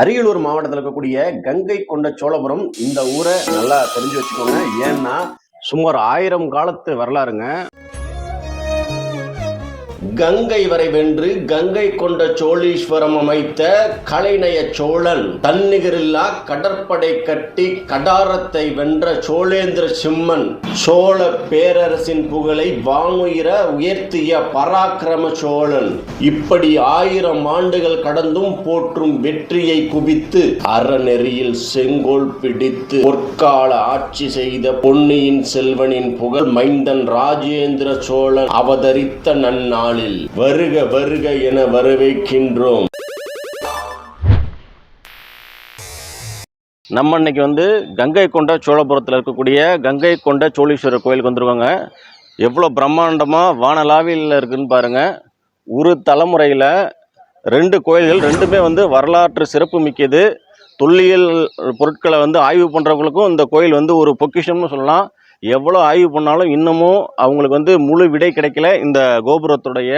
அரியலூர் மாவட்டத்தில் இருக்கக்கூடிய கங்கை கொண்ட சோழபுரம் இந்த ஊரை நல்லா தெரிஞ்சு வச்சுக்கோங்க. ஏன்னா சுமார் ஆயிரம் காலத்து வரலாறுங்க. கங்கை வரை வென்று கங்கை கொண்ட சோழீஸ்வரம் அமைத்த கலைநய சோழன் தன்னிகரில்லா கடற்படை கட்டி கடாரத்தை வென்ற சோழேந்திர சிம்மன் சோழ பேரரசின் புகழை வானுயிர உயர்த்திய பராக்கிரம சோழன். இப்படி ஆயிரம் ஆண்டுகள் கடந்தும் போற்றும் வெற்றியை குவித்து அறநெறியில் செங்கோல் பிடித்து பொற்கால ஆட்சி செய்த பொன்னியின் செல்வனின் புகழ் மைந்தன் ராஜேந்திர சோழன் அவதரித்த நன்னாளில் வருக வருக என வரவேற்கின்றோம். நம்ம இன்னைக்கு வந்து கங்கை கொண்ட சோழபுரத்தில் இருக்கக்கூடிய கங்கை கொண்ட சோழீஸ்வரர் கோயிலுக்கு வந்துருவாங்க எவ்வளோ பிரம்மாண்டமாக வானலாவியில் இருக்குன்னு பாருங்கள் ஒரு தலைமுறையில் ரெண்டு கோயில்கள் ரெண்டுமே வந்து வரலாற்று சிறப்பு மிக்கது. தொல்லியல் பொருட்களை வந்து ஆய்வு பண்ணுறவங்களுக்கும் இந்த கோயில் வந்து ஒரு பொக்கிஷம்னு சொல்லலாம். எவ்வளோ ஆய்வு பண்ணாலும் இன்னமும் அவங்களுக்கு வந்து முழு விடை கிடைக்கல. இந்த கோபுரத்துடைய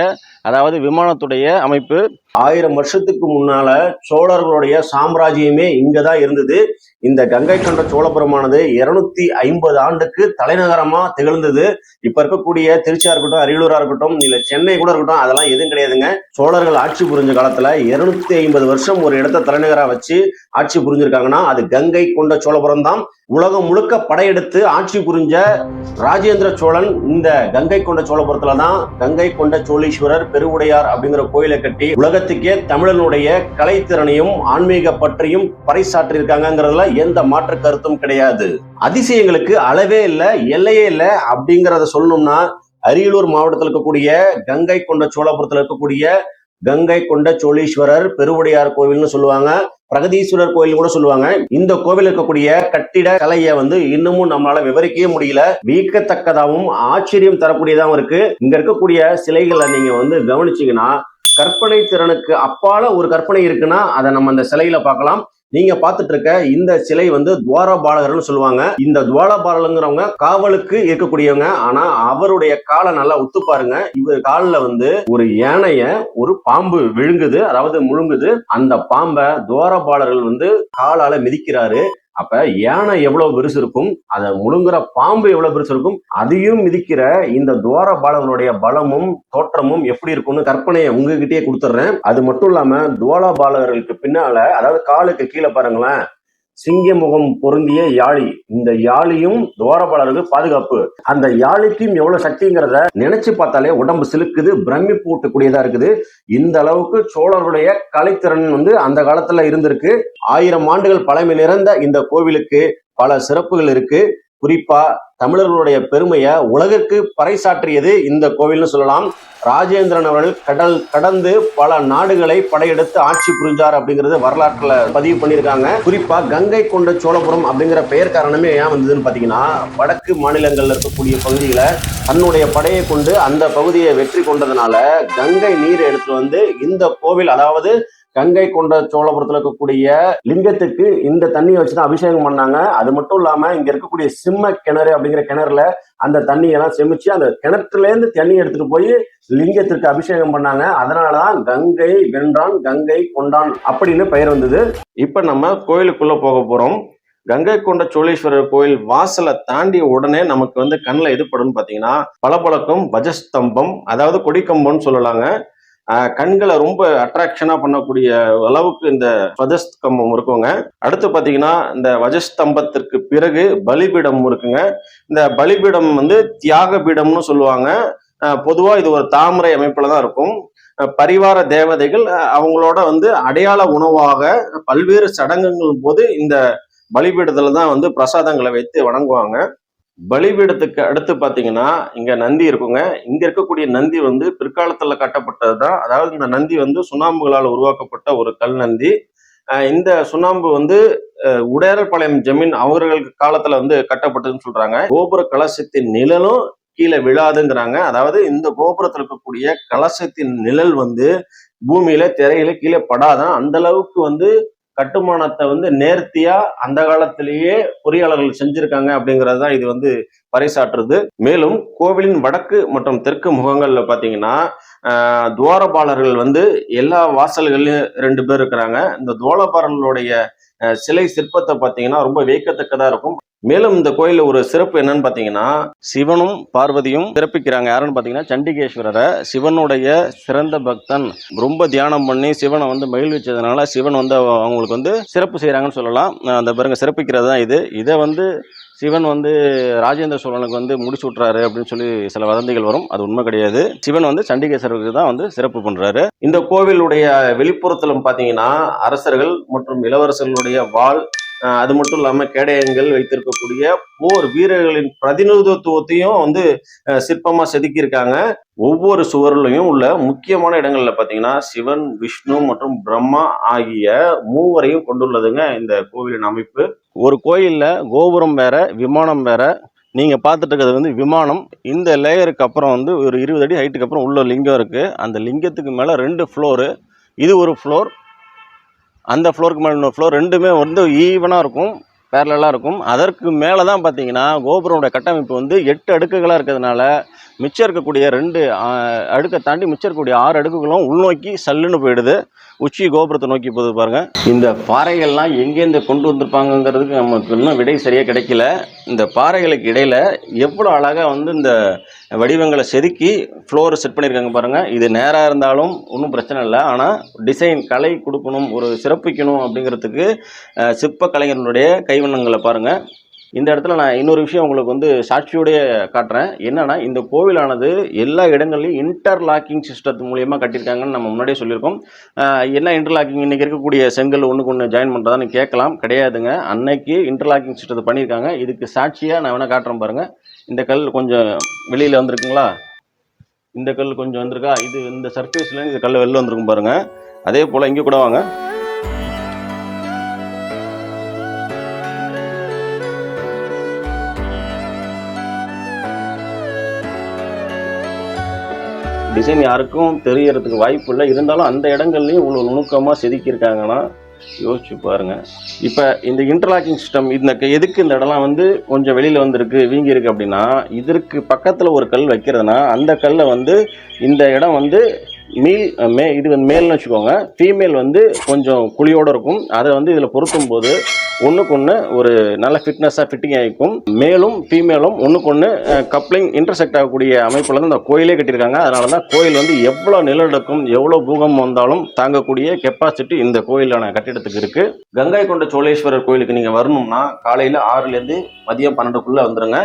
அதாவது விமானத்துடைய அமைப்பு. ஆயிரம் வருஷத்துக்கு முன்னால சோழர்களுடைய சாம்ராஜ்யமே இங்கே தான் இருந்தது. இந்த கங்கை கொண்ட சோழபுரமானது இருநூத்தி ஐம்பது ஆண்டுக்கு தலைநகரமா திகழ்ந்தது. இப்ப இருக்கக்கூடிய திருச்சியா இருக்கட்டும் அரியலூரா இருக்கட்டும் இல்ல சென்னை கூட இருக்கட்டும் அதெல்லாம் எதுவும் கிடையாதுங்க. சோழர்கள் ஆட்சி புரிஞ்ச காலத்துல இருநூத்தி ஐம்பது வருஷம் ஒரு இடத்த தலைநகரா வச்சு ஆட்சி புரிஞ்சிருக்காங்கன்னா அது கங்கை கொண்ட சோழபுரம் தான் உலகம் முழுக்க படையெடுத்து ஆட்சி புரிஞ்ச ராஜேந்திர சோழன் இந்த கங்கை கொண்ட சோழபுரத்துல தான் கங்கை கொண்ட சோழீஸ்வரர் பெருவுடையார் அப்படிங்கிற கோயிலை கட்டி உலகத்துக்கே தமிழனுடைய கலைத்திறனையும் ஆன்மீக பற்றியும் பறைசாற்றியிருக்காங்கிறதுல எந்த மாற்று கருத்தும் கிடையாது. அதிசயங்களுக்கு அளவே இல்லை எல்லையே இல்லை அப்படிங்கிறத சொல்லணும்னா அரியலூர் மாவட்டத்தில் இருக்கக்கூடிய கங்கை கொண்ட சோழபுரத்தில் இருக்கக்கூடிய கங்கை கொண்ட சோழீஸ்வரர் பெருவுடையார் கோவில்னு சொல்லுவாங்க. பிரகதீஸ்வரர் கோயில் கூட சொல்லுவாங்க. இந்த கோவில் இருக்கக்கூடிய கட்டிட கலையை வந்து இன்னமும் நம்மளால விவரிக்கவே முடியல. வியக்கத்தக்கதாகவும் ஆச்சரியம் தரக்கூடியதாகவும் இருக்கு. இங்க இருக்கக்கூடிய சிலைகளை நீங்க வந்து கவனிச்சீங்கன்னா கற்பனை திறனுக்கு அப்பால ஒரு கற்பனை இருக்குன்னா அதை நம்ம அந்த சிலையில பார்க்கலாம். நீங்க பார்த்துட்டு இருக்க இந்த சிலை வந்து துவாரபாலகர்னு சொல்லுவாங்க. இந்த துவாரபாலகங்கிறவங்க காவலுக்கு இருக்கக்கூடியவங்க. ஆனா அவருடைய காலை நல்லா உத்து பாருங்க. இவர் காலில் வந்து ஒரு யானைய ஒரு பாம்பு விழுங்குது அதாவது முழுங்குது. அந்த பாம்பை துவாரபாலர்கள் வந்து காலால மிதிக்கிறாரு. அப்ப யானை எவ்வளவு பெருசு இருக்கும்? அதை முழுங்குற பாம்பு எவ்வளவு பெருசு இருக்கும்? அதையும் மிதிக்கிற இந்த துவாரபாலகனுடைய பலமும் தோற்றமும் எப்படி இருக்கும்னு கற்பனையை உங்ககிட்டயே கொடுத்துட்றேன் அது மட்டும் இல்லாம துவாரபாலகர்களுக்கு பின்னால அதாவது காலுக்கு கீழே பாருங்களேன் சிங்க முகம் பொருந்திய யாழி. இந்த யாழியும் துவாரபாளருக்கு பாதுகாப்பு. அந்த யாழிக்கும் எவ்வளவு சக்திங்கிறத நினைச்சு பார்த்தாலே உடம்பு சிலுக்குது பிரமிப்பு ஊட்டக்கூடியதா இருக்குது. இந்த அளவுக்கு சோழர்களுடைய கலைத்திறன் வந்து அந்த காலத்துல இருந்திருக்கு. ஆயிரம் ஆண்டுகள் பழமை நிறைந்த இந்த கோவிலுக்கு பல சிறப்புகள் இருக்கு. குறிப்பா தமிழர்களுடைய பெருமையை உலகிற்கு பறைசாற்றியது இந்த கோவில்னு சொல்லலாம். ராஜேந்திரன் அவர்கள் கடல் கடந்து பல நாடுகளை படையெடுத்து ஆட்சி புரிஞ்சார் அப்படிங்கறது வரலாற்றுல பதிவு பண்ணியிருக்காங்க. குறிப்பா கங்கை கொண்ட சோழபுரம் அப்படிங்கிற பெயர் காரணமே ஏன் வந்ததுன்னு பாத்தீங்கன்னா வடக்கு மாநிலங்கள்ல இருக்கக்கூடிய பகுதிகளை தன்னுடைய படையை கொண்டு அந்த பகுதியை வெற்றி கொண்டதுனால கங்கை நீர் எடுத்து வந்து இந்த கோவில் அதாவது கங்கை கொண்ட சோழபுரத்துல இருக்கக்கூடிய லிங்கத்துக்கு இந்த தண்ணியை வச்சுதான் அபிஷேகம் பண்ணாங்க. அது மட்டும் இல்லாம இங்க இருக்கக்கூடிய சிம்ம கிணறு அப்படிங்கிற கிணறுல அந்த தண்ணியெல்லாம் செமிச்சு அந்த கிணத்துல இருந்து தண்ணி எடுத்துட்டு போய் லிங்கத்திற்கு அபிஷேகம் பண்ணாங்க. அதனாலதான் கங்கை வென்றான் கங்கை கொண்டான் அப்படின்னு பெயர் வந்தது. இப்ப நம்ம கோயிலுக்குள்ள போக போறோம். கங்கை கொண்ட சோழீஸ்வரர் கோயில் வாசலை தாண்டிய உடனே நமக்கு வந்து கண்ணில் எதுப்படும் படும்னு பார்த்தீங்கன்னா பளபளக்கும் வஜஸ்தம்பம் அதாவது கொடிக்கம்பம்னு சொல்லலாங்க. கண்களை ரொம்ப அட்ராக்ஷனா பண்ணக்கூடிய அளவுக்கு இந்த வஜஸ்தம்பம் இருக்குங்க. அடுத்து பார்த்தீங்கன்னா இந்த வஜஸ்தம்பத்திற்கு பிறகு பலிபீடம் இருக்குங்க. இந்த பலிபீடம் வந்து தியாக பீடம்னு சொல்லுவாங்க. பொதுவாக பொதுவா இது ஒரு தாமரை அமைப்புல தான் இருக்கும். பரிவார தேவதைகள் அவங்களோட வந்து அடையாள உணவாக பல்வேறு சடங்குகள் போது இந்த பலிபீடத்துல தான் வந்து பிரசாதங்களை வைத்து வணங்குவாங்க. பலிபீடத்துக்கு அடுத்து பார்த்தீங்கன்னா இங்க நந்தி இருக்குங்க. இங்க இருக்கக்கூடிய நந்தி வந்து பிற்காலத்துல கட்டப்பட்டது தான் அதாவது இந்த நந்தி வந்து சுண்ணாம்புகளால் உருவாக்கப்பட்ட ஒரு கல் நந்தி. இந்த சுண்ணாம்பு வந்து அஹ் உடையார்பாளையம் ஜமீன் அவர்களுக்கு காலத்துல வந்து கட்டப்பட்டதுன்னு சொல்றாங்க. கோபுர கலசத்தின் நிழலும் கீழே விழாதுங்கிறாங்க. அதாவது இந்த கோபுரத்தில் இருக்கக்கூடிய கலசத்தின் நிழல் வந்து பூமியில திரையில கீழே படாதான். அந்த அளவுக்கு வந்து கட்டுமானத்தை வந்து நேர்த்தியா அந்த காலத்திலேயே பொறியாளர்கள் செஞ்சிருக்காங்க அப்படிங்கிறது தான் இது வந்து பறைசாற்றுது. மேலும் கோவிலின் வடக்கு மற்றும் தெற்கு முகங்கள்ல பாத்தீங்கன்னா துவாரபாலர்கள் வந்து எல்லா வாசல்கள்லயும் ரெண்டு பேர் இருக்கிறாங்க. இந்த துவாரபாலர்களுடைய சிலை சிற்பத்தை பார்த்தீங்கன்னா ரொம்ப வியக்கத்தக்கதா இருக்கும். மேலும் இந்த கோயிலில் ஒரு சிறப்பு என்னன்னு பார்த்தீங்கன்னா சிவனும் பார்வதியும் சிறப்பிக்கிறாங்க. யாருன்னு பார்த்தீங்கன்னா சண்டிகேஸ்வரரை. சிவனுடைய சிறந்த பக்தன். ரொம்ப தியானம் பண்ணி சிவனை வந்து மகிழ்விச்சதுனால சிவன் வந்து அவங்களுக்கு வந்து சிறப்பு செய்கிறாங்கன்னு சொல்லலாம். அந்த பாருங்க சிறப்பிக்கிறது தான் இது. இதை வந்து சிவன் வந்து ராஜேந்திர சோழனுக்கு வந்து முடிச்சு விட்றாரு அப்படின்னு சொல்லி சில வதந்திகள் வரும். அது உண்மை கிடையாது. சிவன் வந்து சண்டிகேஸ்வரருக்கு தான் வந்து சிறப்பு பண்ணுறாரு இந்த கோவிலுடைய வெளிப்புறத்திலும் பார்த்தீங்கன்னா அரசர்கள் மற்றும் இளவரசர்களுடைய வாள் அது மட்டும் இல்லாம கேடயங்கள் வைத்திருக்கக்கூடிய போர் வீரர்களின் பிரதிநிதித்துவத்தையும் வந்து சிற்பமாக சிற்பமா செதுக்கியிருக்காங்க. ஒவ்வொரு சுவர்லையும் உள்ள முக்கியமான இடங்கள்ல பாத்தீங்கன்னா சிவன் விஷ்ணு மற்றும் பிரம்மா ஆகிய மூவரையும் கொண்டுள்ளதுங்க இந்த கோவிலின் அமைப்பு. ஒரு கோயில்ல கோபுரம் வேற விமானம் வேற. நீங்க பார்த்துட்டு இருக்கிறது வந்து விமானம். இந்த லேயருக்கு அப்புறம் வந்து ஒரு இருபது அடி ஹைட்டுக்கு அப்புறம் உள்ள லிங்கம் இருக்கு. அந்த லிங்கத்துக்கு மேல ரெண்டு ஃப்ளோரு இது ஒரு ஃப்ளோர் அந்த ஃப்ளோருக்கு மேலே இன்னொரு ஃப்ளோர் ரெண்டுமே வந்து ஈவனாக இருக்கும் பேரலாக இருக்கும். அதற்கு மேலே தான் பார்த்தீங்கன்னா கோபுரோட கட்டமைப்பு வந்து எட்டு அடுக்குகளாக இருக்கிறதுனால மிச்சம் இருக்கக்கூடிய ரெண்டு அடுக்கை தாண்டி மிச்சம் இருக்கக்கூடிய ஆறு அடுக்குகளும் உள்நோக்கி சல்லுன்னு போயிடுது. உச்சி கோபுரத்தை நோக்கி போகுது பாருங்கள் இந்த பாறைகள்லாம் எங்கேருந்து கொண்டு வந்திருப்பாங்கங்கிறதுக்கு நமக்கு இன்னும் விடை சரியாக கிடைக்கல. இந்த பாறைகளுக்கு இடையில எவ்வளோ அழகாக வந்து இந்த வடிவங்களை செதுக்கி ஃப்ளோர் செட் பண்ணியிருக்காங்க பாருங்கள் இது நேராக இருந்தாலும் ஒன்றும் பிரச்சனை இல்லை. ஆனால் டிசைன் கலை கொடுக்கணும் ஒரு சிறப்பிக்கணும் அப்படிங்கிறதுக்கு சிற்ப கலைஞர்களுடைய கைவண்ணங்களை பாருங்கள் இந்த இடத்துல நான் இன்னொரு விஷயம் உங்களுக்கு வந்து சாட்சியோடைய காட்டுறேன். என்னன்னா இந்த கோவிலானது எல்லா இடங்கள்லையும் இன்டர்லாக்கிங் சிஸ்டத்து மூலயமா கட்டியிருக்காங்கன்னு நம்ம முன்னாடியே சொல்லியிருக்கோம். என்ன இன்டர்லாக்கிங் இன்றைக்கி இருக்கக்கூடிய செங்கல் ஒன்றுக்கு ஒன்று ஜாயின் பண்ணுறதான்னு கேட்கலாம். கிடையாதுங்க. அன்னைக்கு இன்டர்லாக்கிங் சிஸ்டத்தை பண்ணியிருக்காங்க. இதுக்கு சாட்சியாக நான் வேணால் காட்டுறேன் பாருங்கள் இந்த கல் கொஞ்சம் வெளியில் வந்திருக்குங்களா? இந்த கல் கொஞ்சம் வந்திருக்கா? இது இந்த சர்ஃபேஸில் இந்த கல் வெளில வந்திருக்கும் பாருங்கள் அதே போல் இங்கே கூட வாங்க. டிசைன் யாருக்கும் தெரியறதுக்கு வாய்ப்பு இல்லை. இருந்தாலும் அந்த இடங்கள்லையும் இவ்வளோ நுணுக்கமாக செதுக்கியிருக்காங்கன்னா யோசிச்சு பாருங்க. இப்போ இந்த இன்டர்லாக்கிங் சிஸ்டம் இந்த எதுக்கு இந்த இடம்லாம் வந்து கொஞ்சம் வெளியில் வந்திருக்கு வீங்கி இருக்கு அப்படின்னா இதற்கு பக்கத்தில் ஒரு கல் வைக்கிறதுனா அந்த கல்லை வந்து இந்த இடம் வந்து மீல் மே இது வந்து மேல்னு வச்சுக்கோங்க. ஃபீமேல் வந்து கொஞ்சம் குழியோடு இருக்கும். அதை வந்து இதில் பொருத்தும் போது ஒன்றுக்கு ஒன்று ஒரு நல்ல ஃபிட்னஸாக ஃபிட்டிங் ஆகிக்கும். மேலும் ஃபீமேலும் ஒன்றுக்கு ஒன்று கப்ளிங் இன்டர்செக்ட் ஆகக்கூடிய அமைப்பில் வந்து இந்த கோயிலே கட்டியிருக்காங்க. அதனால தான் கோயில் வந்து எவ்வளோ நிலநடுக்கம் எவ்வளோ பூகம்பம் வந்தாலும் தாங்கக்கூடிய கெப்பாசிட்டி இந்த கோயிலான கட்டிடத்துக்கு இருக்குது கங்கை கொண்ட சோழேஸ்வரர் கோயிலுக்கு நீங்கள் வரணும்னா காலையில் ஆறுலேருந்து மதியம் பன்னெண்டுக்குள்ளே வந்துடுங்க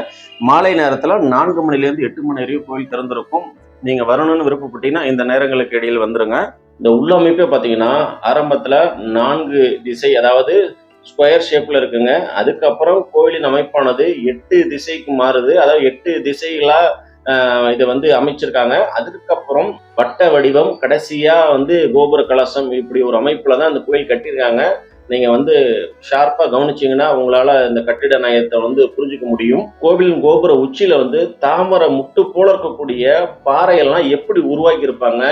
மாலை நேரத்தில் நான்கு மணிலேருந்து எட்டு மணி வரையும் கோயில் திறந்திருக்கும். நீங்கள் வரணும்னு விருப்பப்பட்டீங்கன்னா இந்த நேரங்களுக்கு இடையில் வந்துருங்க. இந்த உள்ளமைப்பே பார்த்தீங்கன்னா ஆரம்பத்தில் நான்கு திசை அதாவது ஸ்கொயர் ஷேப்ல இருக்குங்க. அதுக்கப்புறம் கோயிலின் அமைப்பானது எட்டு திசைக்கு மாறுது. அதாவது எட்டு திசைகளா இதை வந்து அமைச்சிருக்காங்க. அதுக்கப்புறம் வட்ட வடிவம் கடைசியா வந்து கோபுர கலசம் இப்படி ஒரு அமைப்புல தான் அந்த கோயில் கட்டியிருக்காங்க. நீங்க வந்து ஷார்ப்பா கவனிச்சீங்கன்னா உங்களால இந்த கட்டிட நயத்தை வந்து புரிஞ்சுக்க முடியும். கோவிலின் கோபுர உச்சியில வந்து தாமரை முட்டு போல இருக்கக்கூடிய பாறையெல்லாம் எப்படி உருவாக்கி இருப்பாங்க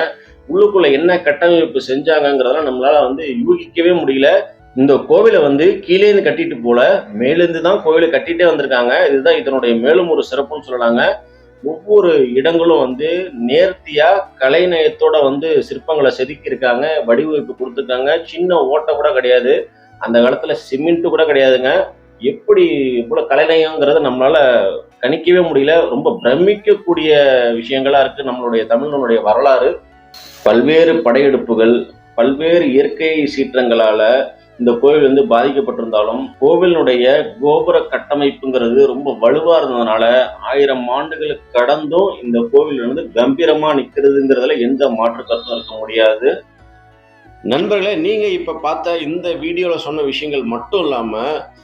உள்ளுக்குள்ள என்ன கட்டமைப்பு செஞ்சாங்கங்கிறதெல்லாம் நம்மளால வந்து யூகிக்கவே முடியல. இந்த கோவிலை வந்து கீழேருந்து கட்டிட்டு போல மேலேருந்து தான் கோவிலை கட்டிட்டே வந்திருக்காங்க. இதுதான் இதனுடைய மேலும் ஒரு சிறப்புன்னு சொல்லலாங்க. ஒவ்வொரு இடங்களும் வந்து நேர்த்தியா கலைநயத்தோட வந்து சிற்பங்களை செதுக்கியிருக்காங்க வடிவமைப்பு கொடுத்துருக்காங்க. சின்ன ஓட்டை கூட கிடையாது. அந்த காலத்துல சிமெண்ட் கூட கிடையாதுங்க. எப்படி இவ்வளவு கலைநயங்கிறத நம்மளால கணிக்கவே முடியல. ரொம்ப பிரமிக்கக்கூடிய விஷயங்களா இருக்கு நம்மளுடைய தமிழனுடைய வரலாறு. பல்வேறு படையெடுப்புகள் பல்வேறு இயற்கை சீற்றங்களால இந்த கோவில் வந்து பாதிக்கப்பட்டிருந்தாலும் கோவிலினுடைய கோபுர கட்டமைப்புங்கிறது ரொம்ப வலுவா இருந்ததுனால ஆயிரம் ஆண்டுகளுக்கு கடந்தும் இந்த கோவில் வந்து கம்பீரமா நிக்கிறதுங்கிறதுல எந்த மாற்று கருத்தும் இருக்க முடியாது. நண்பர்களே நீங்க இப்ப பார்த்த இந்த வீடியோல சொன்ன விஷயங்கள் மட்டும் இல்லாம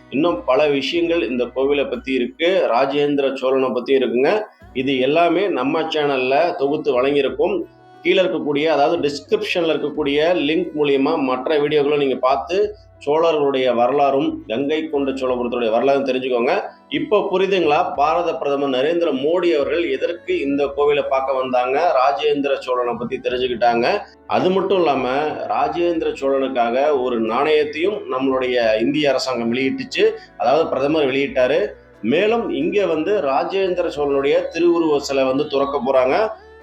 இன்னும் பல விஷயங்கள் இந்த கோவிலை பத்தி இருக்கு ராஜேந்திர சோழனை பத்தி இருக்குங்க. இது எல்லாமே நம்ம சேனல்ல தொகுத்து வழங்கியிருக்கும். கீழே இருக்கக்கூடிய அதாவது டிஸ்கிரிப்ஷனில் இருக்கக்கூடிய லிங்க் மூலியமா மற்ற வீடியோக்களும் நீங்கள் பார்த்து சோழர்களுடைய வரலாறும் கங்கை கொண்ட சோழபுரத்துடைய வரலாறும் தெரிஞ்சுக்கோங்க. இப்போ புரியுதுங்களா? பாரத பிரதமர் நரேந்திர மோடி அவர்கள் எதற்கு இந்த கோவிலை பார்க்க வந்தாங்க? ராஜேந்திர சோழனை பற்றி தெரிஞ்சுக்கிட்டாங்க. அது மட்டும் இல்லாமல் ராஜேந்திர சோழனுக்காக ஒரு நாணயத்தையும் நம்மளுடைய இந்திய அரசாங்கம் வெளியிட்டுச்சு. அதாவது பிரதமர் வெளியிட்டாரு. மேலும் இங்கே வந்து ராஜேந்திர சோழனுடைய திருவுருவ சிலை வந்து துறக்க போகிறாங்க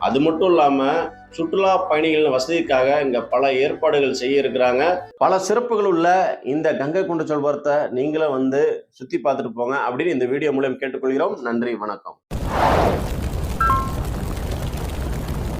அது மட்டும் இல்லாமல் சுற்றுலா பயணிகளின் வசதிக்காக இங்கே பல ஏற்பாடுகள் செய்ய இருக்கிறாங்க பல சிறப்புகள் உள்ள இந்த கங்கை கொண்ட சோழபுரத்தை நீங்களும் வந்து சுற்றி பார்த்துட்டு போங்க அப்படின்னு இந்த வீடியோ மூலம் கேட்டுக்கொள்கிறோம். நன்றி வணக்கம்.